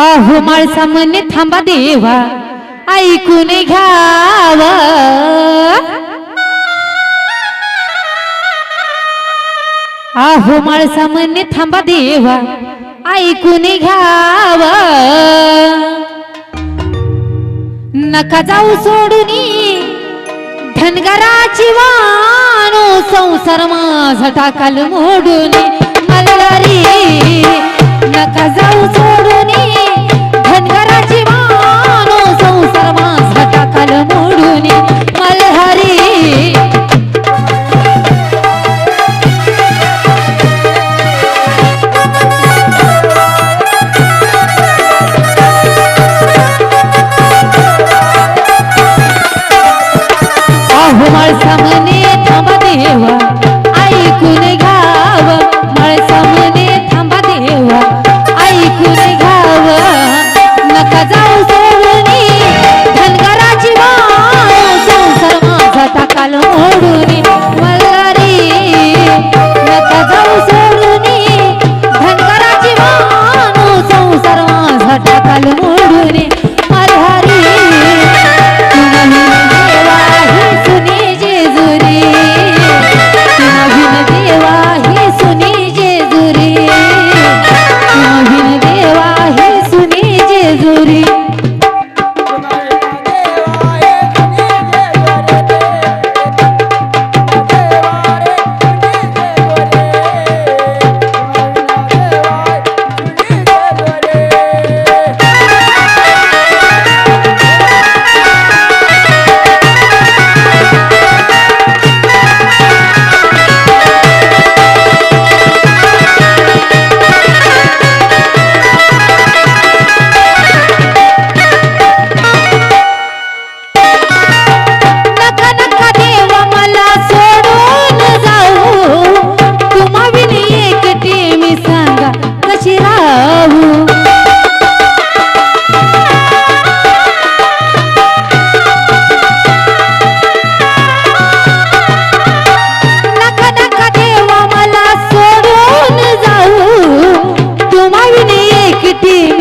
आहो माळसा म्हणे थांबा देवा ऐकून घ्याव. आहो माळसा म्हणे थांबा देवा ऐकून घ्याव. नका जाऊ सोडून धनगराची वाणू संसार माझा टाकाल मोडून रे नका जाऊ सोडून. अहो थांबा देवा. ऐकून घ्याव. माळसा थांबा देवा. ऐकून घ्याव. नका जाऊ सोडून. धनगराची संसार माझा टाकाल मोडून. मल्हारी नका जाऊ सोडून. धनगराची संसार माझा टाकाल টি